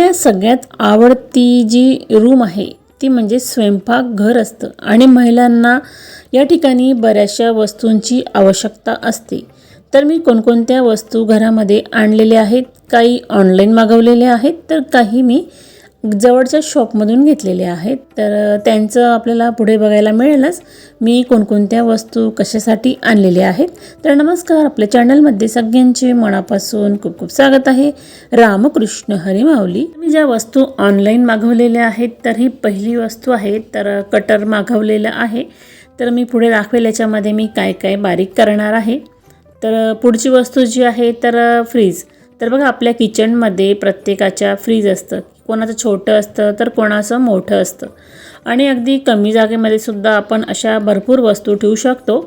आपल्या सगळ्यात आवडती जी रूम आहे ती म्हणजे स्वयंपाक घर असतं. आणि महिलांना या ठिकाणी बऱ्याचशा वस्तूंची आवश्यकता असते. तर मी कोणकोणत्या वस्तू घरामध्ये आणलेल्या आहेत काही ऑनलाईन मागवलेल्या आहेत तर काही मी जवळच्या शॉपमधून घेतलेले आहेत. तर त्यांचं आपल्याला पुढे बघायला मिळेलच. मी कोणकोणत्या वस्तू कशासाठी आणलेल्या आहेत. तर नमस्कार. आपल्या चॅनलमध्ये सगळ्यांचे मनापासून खूप खूप स्वागत आहे. रामकृष्ण हरी माऊली. मी ज्या वस्तू ऑनलाईन मागवलेल्या आहेत तर ही पहिली वस्तू आहे. तर कटर मागवलेलं आहे. तर मी पुढे दाखवेल याच्यामध्ये मी काय काय बारीक करणार आहे. तर पुढची वस्तू जी आहे तर फ्रीज. तर बघा आपल्या किचनमध्ये प्रत्येकाच्या फ्रीज असतं. कोणाचं छोटं असतं तर कोणाचं मोठं असतं. आणि अगदी कमी जागेमध्ये सुद्धा आपण अशा भरपूर वस्तू ठेवू शकतो.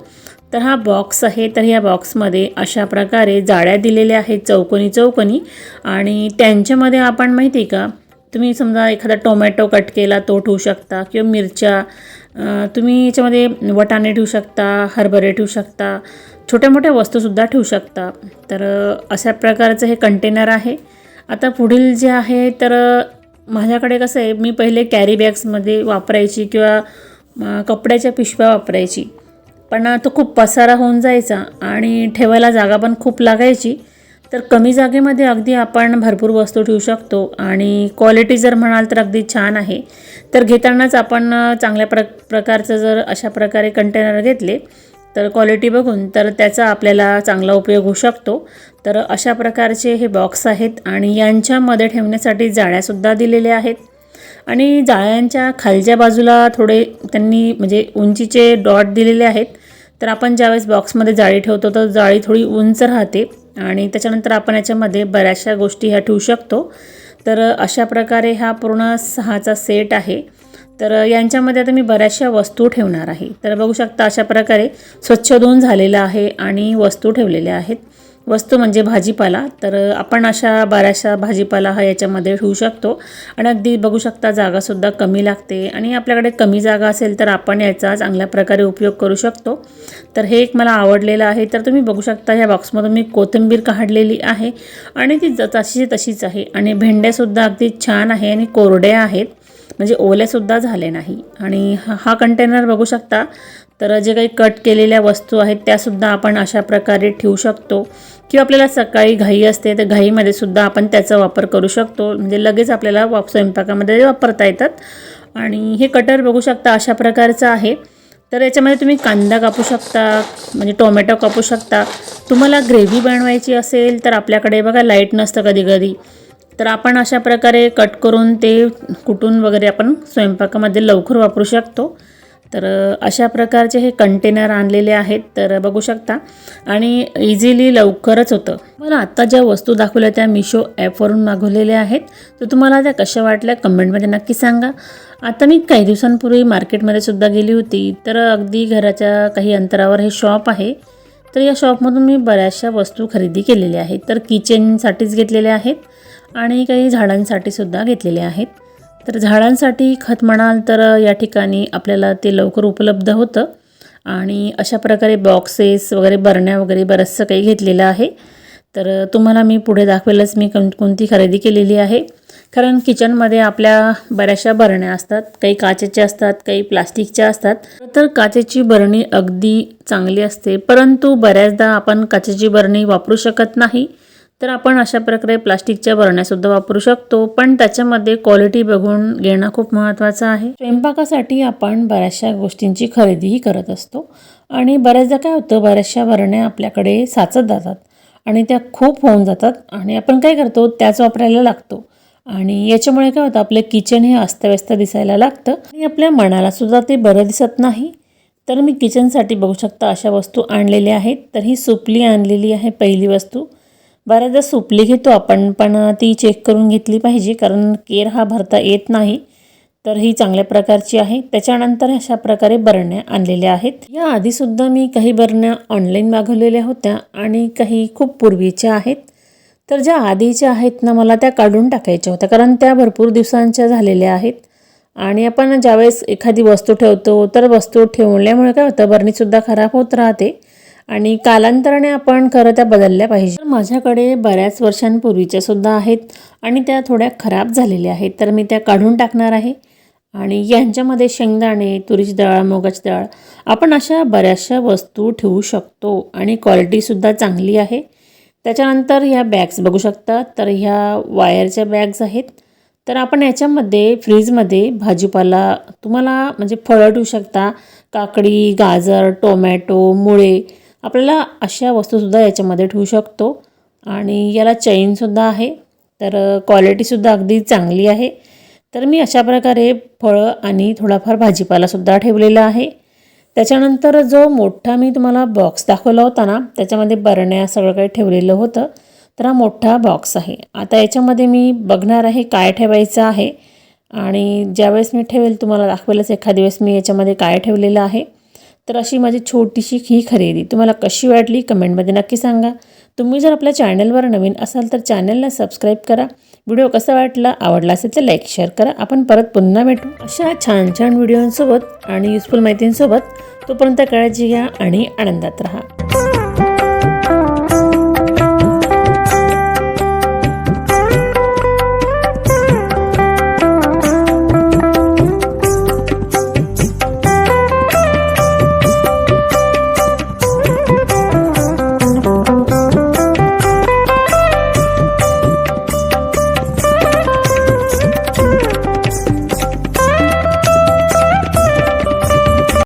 तर हा बॉक्स आहे तर या बॉक्समध्ये अशा प्रकारे जाळ्या दिलेल्या आहेत चौकोनी चौकोनी. आणि त्यांच्यामध्ये आपण माहिती आहे का तुम्ही समजा एखादा टोमॅटो कट केला तो ठेवू शकता. किंवा मिरच्या तुम्ही याच्यामध्ये वटाणे ठेवू शकता हरभरे ठेवू शकता छोट्या मोठ्या वस्तूसुद्धा ठेवू शकता. तर अशा प्रकारचं हे कंटेनर आहे. आता पुढील जे आहे तर माझ्याकडे कसं आहे मी पहिले कॅरी बॅग्समध्ये वापरायची किंवा कपड्याच्या पिशव्या वापरायची. पण तो खूप पसारा होऊन जायचा आणि ठेवायला जागा पण खूप लागायची. तर कमी जागेमध्ये अगदी आपण भरपूर वस्तू ठेवू शकतो आणि क्वालिटी जर म्हणाल तर अगदी छान आहे. तर घेतानाच आपण चांगल्या प्र प्रकारचं जर अशा प्रकारे कंटेनर घेतले तर क्वालिटी बघून तर त्याचा आपल्याला चांगला उपयोग होऊ शकतो. तर अशा प्रकारचे हे बॉक्स आहेत आणि यांच्यामध्ये ठेवण्यासाठी जाळ्यासुद्धा दिलेल्या आहेत. आणि जाळ्यांच्या खालच्या बाजूला थोडे त्यांनी म्हणजे उंचीचे डॉट दिलेले आहेत. तर आपण ज्यावेळेस बॉक्समध्ये जाळी ठेवतो तर जाळी थोडी उंच राहते आणि त्याच्यानंतर आपण याच्यामध्ये बऱ्याचशा गोष्टी ह्या ठेवू शकतो. तर अशा प्रकारे हा पूर्ण सहाचा सेट आहे. तर यांच्यामध्ये आता मी बऱ्याचशा वस्तू ठेवणार आहे. तर बघू शकता अशा प्रकारे स्वच्छ धुवून झालेलं आहे आणि वस्तू ठेवलेल्या आहेत. वस्तू म्हणजे भाजीपाला. तर आपण अशा बऱ्याचशा भाजीपाला हा याच्यामध्ये ठेवू शकतो. आणि अगदी बघू शकता जागासुद्धा कमी लागते. आणि आपल्याकडे कमी जागा असेल तर आपण याचा चांगल्या प्रकारे उपयोग करू शकतो. तर हे एक मला आवडलेलं आहे. तर तुम्ही बघू शकता ह्या बॉक्समधून मी कोथिंबीर काढलेली आहे. आणि ती ज- तशीची तशीच आहे. आणि भेंड्यासुद्धा अगदी छान आहे आणि कोरड्या आहेत. म्हणजे ओल्यासुद्धा झाले नाही. आणि हा हा कंटेनर बघू शकता. तर जे काही कट केलेल्या वस्तू आहेत त्यासुद्धा आपण अशा प्रकारे ठेवू शकतो. किंवा आपल्याला सकाळी घाई असते तर घाईमध्ये सुद्धा आपण त्याचा वापर करू शकतो. म्हणजे लगेच आपल्याला वाप स्वयंपाकामध्ये वापरता येतात. आणि हे कटर बघू शकता अशा प्रकारचं आहे. तर याच्यामध्ये तुम्ही कांदा कापू शकता म्हणजे टोमॅटो कापू शकता. तुम्हाला ग्रेव्ही बनवायची असेल तर आपल्याकडे बघा लाइट नसतं कधी कधी तर आपण अशा प्रकारे कट करून ते कुटून वगैरे आपण स्वयंपाकामध्ये लवकर वापरू शकतो. तर अशा प्रकारचे हे कंटेनर आणलेले आहेत. तर बघू शकता. आणि इझिली लवकरच होतं. मला आत्ता ज्या वस्तू दाखवल्या त्या मिशो ॲपवरून मागवलेल्या आहेत. तर तुम्हाला त्या कशा वाटल्या कमेंटमध्ये नक्की सांगा. आता मी काही दिवसांपूर्वी मार्केटमध्ये सुद्धा गेली होती. तर अगदी घराच्या काही अंतरावर हे शॉप आहे. तर या शॉपमधून मी बऱ्याचशा वस्तू खरेदी केलेल्या आहेत. तर किचनसाठीच घेतलेल्या आहेत. आणि काही झाडांसाठी सुद्धा घेतलेले आहेत. तर झाडांसाठी खत म्हणाल तर या ठिकाणी आपल्याला ते लवकर उपलब्ध होतं. आणि अशा प्रकारे बॉक्सेस वगैरे बरण्या वगैरे बरंचसं काही घेतलेलं आहे. तर तुम्हाला मी पुढे दाखवेलच मी कोण कोणती खरेदी केलेली आहे. कारण किचनमध्ये आपल्या बऱ्याचशा बरण्या असतात. काही काचेच्या असतात काही प्लास्टिकच्या असतात. तर काचेची बरणी अगदी चांगली असते. परंतु बऱ्याचदा आपण काचेची बरणी वापरू शकत नाही. तर आपण अशा प्रकारे प्लास्टिकच्या बरण्यासुद्धा वापरू शकतो. पण त्याच्यामध्ये क्वालिटी बघून घेणं खूप महत्त्वाचं आहे. स्वयंपाकासाठी आपण बऱ्याचशा गोष्टींची खरेदीही करत असतो. आणि बऱ्याचदा काय होतं बऱ्याचशा बरण्या आपल्याकडे साचत जातात आणि त्या खूप होऊन जातात आणि आपण काय करतो त्याच वापरायला लागतो. आणि याच्यामुळे काय होतं आपलं किचन हे अस्तव्यस्त दिसायला लागतं आणि आपल्या मनाला सुद्धा ते बरं दिसत नाही. तर मी किचनसाठी बघू शकता अशा वस्तू आणलेल्या आहेत. तर ही सुपली आणलेली आहे पहिली वस्तू. बऱ्याचदा सुपली घेतो आपण पण ती चेक करून घेतली पाहिजे कारण केर हा भरता येत नाही. तर ही चांगल्या प्रकारची आहे. त्याच्यानंतर अशा प्रकारे बरण्या आणलेल्या आहेत. या आधीसुद्धा मी काही बरण्या ऑनलाईन मागवलेल्या होत्या आणि काही खूप पूर्वीच्या आहेत. तर ज्या आधीच्या आहेत ना मला त्या काढून टाकायच्या होत्या कारण त्या भरपूर दिवसांच्या झालेल्या आहेत. आणि आपण ज्यावेळेस एखादी वस्तू ठेवतो तर वस्तू ठेवल्यामुळे काय होतं बरणीसुद्धा खराब होत राहते. आणि कालांतराने आपण खरं त्या बदलल्या पाहिजे. माझ्याकडे बऱ्याच वर्षांपूर्वीच्या सुद्धा आहेत आणि त्या थोड्या खराब झालेल्या आहेत तर मी त्या काढून टाकणार आहे. आणि यांच्यामध्ये शेंगदाणे तुरीची डाळ मोगाची डाळ आपण अशा बऱ्याचशा वस्तू ठेवू शकतो आणि क्वालिटीसुद्धा चांगली आहे. त्याच्यानंतर ह्या बॅग्स बघू शकता तर ह्या वायरच्या बॅग्स आहेत. तर आपण याच्यामध्ये फ्रीजमध्ये भाजीपाला तुम्हाला म्हणजे फळं ठेवू शकता. काकडी गाजर टोमॅटो मुळे आपल्याला अशा वस्तूसुद्धा याच्यामध्ये ठेवू शकतो. आणि याला चैनसुद्धा आहे. तर क्वालिटीसुद्धा अगदी चांगली आहे. तर मी अशा प्रकारे फळं आणि थोडाफार भाजीपालासुद्धा ठेवलेला आहे. त्याच्यानंतर जो मोठा मी तुम्हाला बॉक्स दाखवला होता ना त्याच्यामध्ये बरण्या सगळं काही ठेवलेलं होतं. तर हा मोठा बॉक्स आहे. आता याच्यामध्ये मी बघणार आहे काय ठेवायचं आहे. आणि ज्यावेळेस मी ठेवेल तुम्हाला दाखवेलच एखाद्या वेळेस मी याच्यामध्ये काय ठेवलेलं आहे. तर अशी माझी छोटीशी ही खरेदी. तुम्हाला कशी वाटली कमेंटमध्ये नक्की सांगा. तुम्ही जर आपल्या चॅनलवर नवीन असाल तर चॅनलला सबस्क्राईब करा. व्हिडिओ कसा वाटला आवडला असेल तर लाईक शेअर करा. आपण परत पुन्हा भेटू अशा छान छान व्हिडिओंसोबत आणि युजफुल माहितींसोबत. तोपर्यंत काळजी घ्या आणि आनंदात राहा.